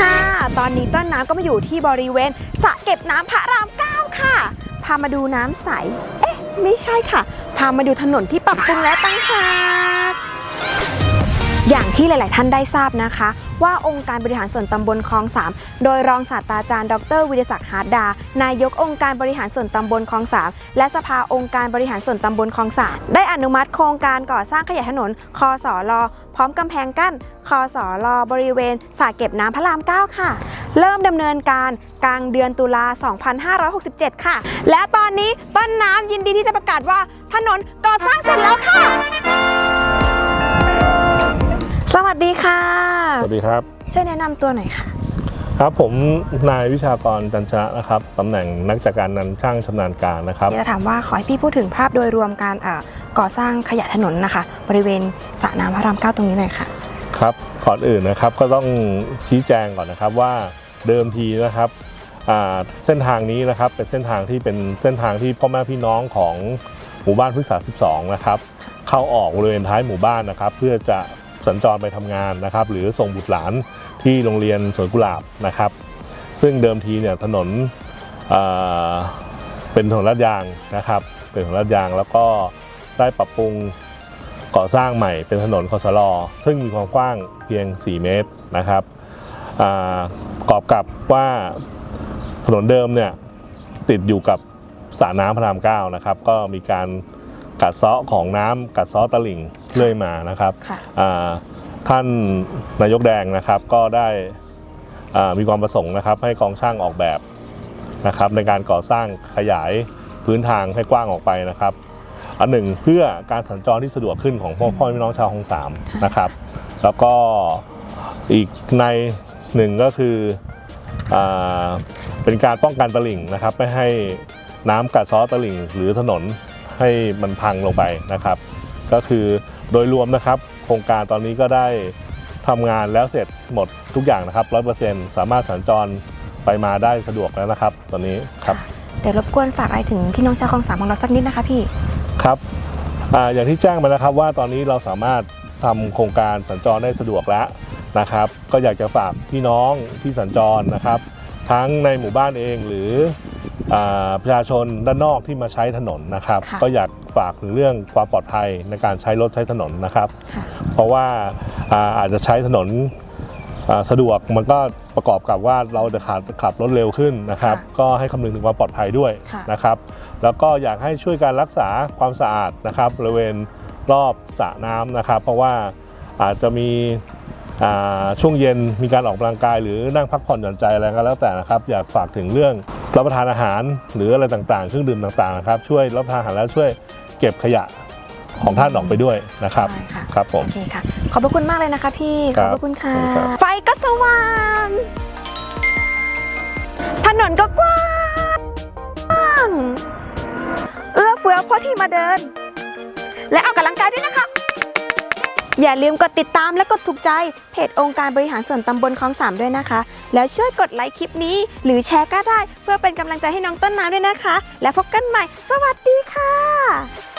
ค่ะ ตอนนี้ต้นน้ำก็มาอยู่ที่บริเวณสระเก็บน้ำพระรามเก้าค่ะ พามาดูน้ำใส เอ๊ะ ไม่ใช่ค่ะ พามาดูถนนที่ปรับปรุงและตั้งหาก อย่างที่หลาย ๆ ท่านได้ทราบนะคะ ว่าองค์การบริหารส่วนตำบลคลอง3โดยรองศาสตราจารย์ดรวิทยศักดิ์ฮาร์ดดา นายกองค์การบริหารส่วนตำบลคลอง3และสภาองค์การบริหารส่วนตำบลคลอง3ได้อนุมัติโครงการก่อสร้างขยายถนนคอสอลอพร้อมกำแพงกั้นคอสอลอบริเวณสระเก็บน้ำพระราม 9 ค่ะ เริ่มดำเนินการกลางเดือนตุลา 2567 ค่ะ และตอนนี้ต้นน้ำยินดีที่จะประกาศว่าถนนก่อสร้างเสร็จแล้วค่ะ สวัสดีค่ะ สวัสดีครับ ช่วยแนะนำตัวหน่อยค่ะ ครับผมนายวิชากรจันชนะนะครับตำแหน่งนักจัดการนันช่างชำนาญการนะครับ เดี๋ยวจะถามว่าขอให้พี่พูดถึงภาพโดยรวมการเอ่อก่อสร้างขยะถนนนะคะ บริเวณสระน้ำพระรามเก้าตรงนี้หน่อยค่ะ ครับก่อนอื่นนะครับก็ต้องชี้แจงก่อนนะครับว่าเดิมทีนะครับอ่าเส้นทางนี้นะครับเป็นเส้นทางที่เป็นเส้นทางที่พ่อแม่พี่น้องของหมู่บ้านพฤกษา 12 นะครับ เข้าออกบริเวณท้ายหมู่บ้านนะครับ เพื่อจะ สัญจรไปทำงานนะครับ หรือส่งบุตรหลานที่โรงเรียนสวนกุหลาบนะครับ ซึ่งเดิมทีเนี่ยถนนเป็นถนนลาดยางนะครับ เป็นถนนลาดยางแล้วก็ได้ปรับปรุงก่อสร้างใหม่เป็นถนนคอสลอซึ่งมีความกว้างเพียง 4 เมตรนะครับกอบกับว่าถนนเดิมเนี่ยติดอยู่กับสระน้ำพระรามเก้านะครับ ก็มีการ กัดเซาะของน้ำกัดเซาะตลิ่งเรื่อยมานะครับค่ะอ่าท่านนายกแดงนะครับก็ได้อ่ามีความประสงค์นะครับ ให้กองช่างออกแบบนะครับ ในการก่อสร้างขยายพื้นทางให้กว้างออกไปนะครับ อันหนึ่งเพื่อการสัญจรที่สะดวกขึ้นของพ่อพ่อพี่น้องชาวคลองสามนะครับ แล้วก็อีกในหนึ่งก็คืออาเป็นการป้องกันตลิ่งนะครับ ไม่ให้น้ำกัดเซ้อตลิ่งหรือถนน ให้มันพังลงไปนะครับ ก็คือโดยรวมนะครับ โครงการตอนนี้ก็ได้ทำงานแล้วเสร็จหมดทุกอย่างนะครับร้อยเปอร์เซ็นต์สามารถสัญจรไปมาได้สะดวกแล้วนะครับ ตอนนี้ครับ เดี๋ยวรบกวนฝากอะไรถึงพี่น้องชาวคลองสามของเราสักนิดนะคะพี่ ครับอาอย่างที่แจ้งมานะครับว่าตอนนี้เราสามารถทำโครงการสัญจรได้สะดวกแล้วนะครับ ก็อยากจะฝากพี่น้องที่สัญจรนะครับ ทั้งในหมู่บ้านเองหรืออา ประชาชนด้านนอกที่มาใช้ถนนนะครับค่ะก็อยากฝากถึงเรื่องความปลอดภัยในการใช้รถใช้ถนนนะครับค่ะเพราะว่าอาอาจจะใช้ถนนอ่าสะดวกมันก็ประกอบกับว่าเราจะขับขับรถเร็วขึ้นนะครับค่ะก็ให้คำนึงถึงความปลอดภัยด้วยค่ะนะครับ แล้วก็อยากให้ช่วยการรักษาความสะอาดนะครับบริเวณรอบสระน้ำนะครับ เพราะว่าอาจจะมีอ่าช่วงเย็นมีการออกกำลังกายหรือนั่งพักผ่อนหย่อนใจอะไรก็แล้วแต่นะครับ อยากฝากถึงเรื่อง รับประทานอาหารหรืออะไรต่างๆ เครื่องดื่มต่างๆนะครับช่วยรับประทานอาหารแล้วช่วยเก็บขยะของท่านออกไปด้วยนะครับได้ค่ะ ครับผม โอเคค่ะ ขอบพระคุณมากเลยนะคะพี่ ขครัอบบพระคุณค่ะ ขอบคุณครับ ไฟก็สว่าง ถนนก็กว้าง เอื้อเฟื้อพอที่มาเดิน และออกกำลังกายด้วยนะคะ อย่าลืมกดติดตามและกดถูกใจเพจองค์การบริหารส่วนตำบลคลองสามด้วยนะคะ แล้วช่วยกดไลค์คลิปนี้ หรือแชร์ก็ได้ เพื่อเป็นกำลังใจให้น้องต้นน้ำด้วยนะคะ และพบกันใหม่ สวัสดีค่ะ